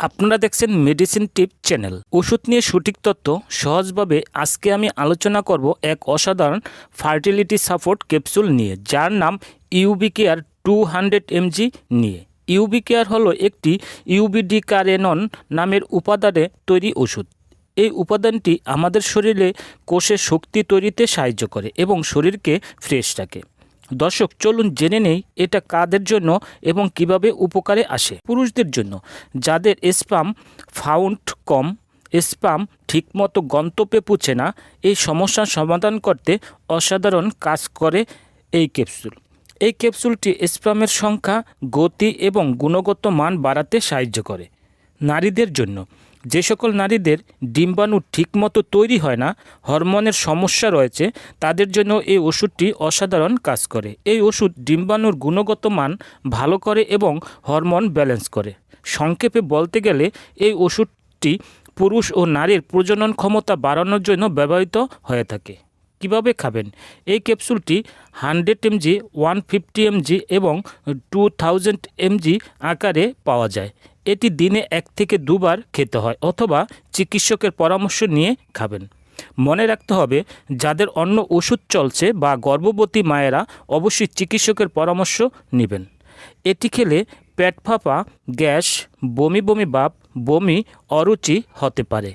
আপনারা দেখছেন মেডিসিন টিপ চ্যানেল ওষুধ নিয়ে সঠিক তথ্য, সহজভাবে আজকে আমি আলোচনা করব এক অসাধারণ ফার্টিলিটি সাপোর্ট ক্যাপসুল নিয়ে, যার নাম UB care two hundred MG নিয়ে। ইউবি কেয়ার হলো একটি ইউবিডি কারেনন নামের উপাদানে তৈরি ওষুধ। এই উপাদানটি আমাদের শরীরে কোষে শক্তি তৈরিতে সাহায্য করে এবং শরীরকে ফ্রেশ রাখে। দর্শক, চলুন জেনে নেই এটা কাদের জন্য এবং কীভাবে উপকারে আসে। পুরুষদের জন্য। যাদের স্পাম ফাউন্ড কম, স্পাম ঠিকমতো গন্তব্যে পুছে না, এই সমস্যার সমাধান করতে অসাধারণ কাজ করে এই ক্যাপসুল। এই ক্যাপসুলটি স্পামের সংখ্যা, গতি এবং গুণগত মান বাড়াতে সাহায্য করে নারীদের জন্য। যে সকল নারীদের ডিম্বাণু ঠিকমতো তৈরি হয় না, হরমোনের সমস্যা রয়েছে, তাদের জন্য এই ওষুধটি অসাধারণ কাজ করে। এই ওষুধ ডিম্বাণুর গুণগত মান ভালো করে এবং হরমোন ব্যালেন্স করে। সংক্ষেপে বলতে গেলে, এই ওষুধটি পুরুষ ও নারীর প্রজনন ক্ষমতা বাড়ানোর জন্য ব্যবহৃত হয়ে থাকে। কীভাবে খাবেন? এই ক্যাপসুলটি hundred MG, one fifty MG এবং টু থাউজেন্ড এমজি আকারে পাওয়া যায়। এটি দিনে এক থেকে দুবার খেতে হয় অথবা চিকিৎসকের পরামর্শ নিয়ে খাবেন। মনে রাখতে হবে, যাদের অন্য ওষুধ চলছে বা গর্ভবতী মায়েরা অবশ্যই চিকিৎসকের পরামর্শ নেবেন। এটি খেলে পেট ফাঁপা, গ্যাস, বমি বমি ভাব, বমি অরুচি হতে পারে।